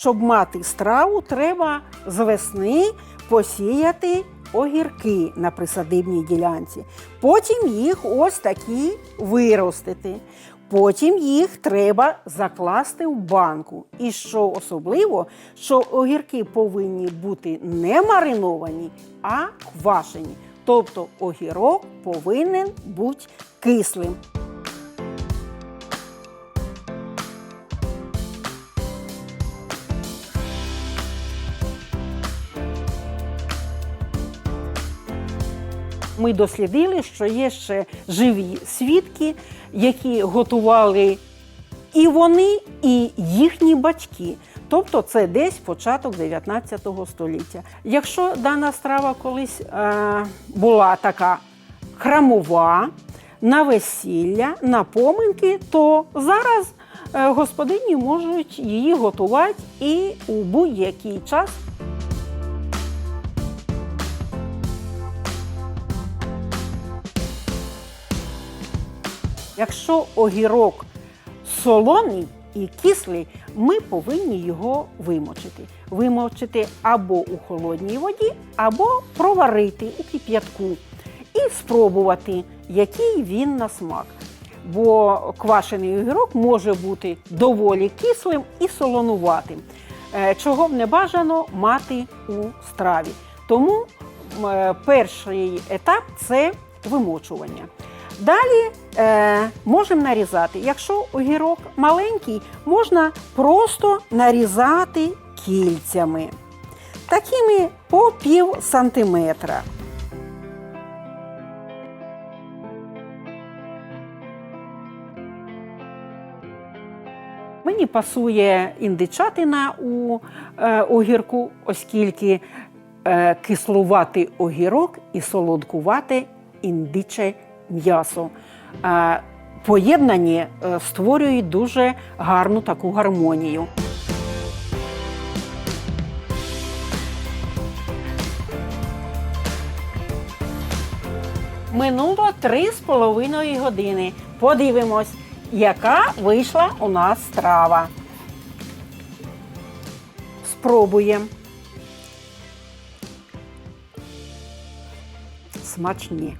Щоб мати страву, треба з весни посіяти огірки на присадибній ділянці. Потім їх ось такі виростити. Потім їх треба закласти в банку. І що особливо, що огірки повинні бути не мариновані, а квашені. Тобто огірок повинен бути кислим. Ми дослідили, що є ще живі свідки, які готували і вони, і їхні батьки. Тобто це десь початок 19 століття. Якщо дана страва колись е, була така храмова, на весілля, на поминки, то зараз е, господині можуть її готувати і у будь-який час. Якщо огірок солоний і кислий, ми повинні його вимочити. Вимочити або у холодній воді, або проварити у кип'ятку і спробувати, який він на смак. Бо квашений огірок може бути доволі кислим і солонуватим, е, чого б не бажано мати у страві. Тому е, перший етап це вимочування. Далі е, можемо нарізати. Якщо огірок маленький, можна просто нарізати кільцями, такими по пів сантиметра. Мені пасує індичатина у е, огірку, оскільки е, кислуватий огірок і солодкувате індиче м'ясо. Е, поєднані е, створюють дуже гарну таку гармонію. Минуло три з половиною години. Подивимось, яка вийшла у нас страва. Спробуємо. Смачні.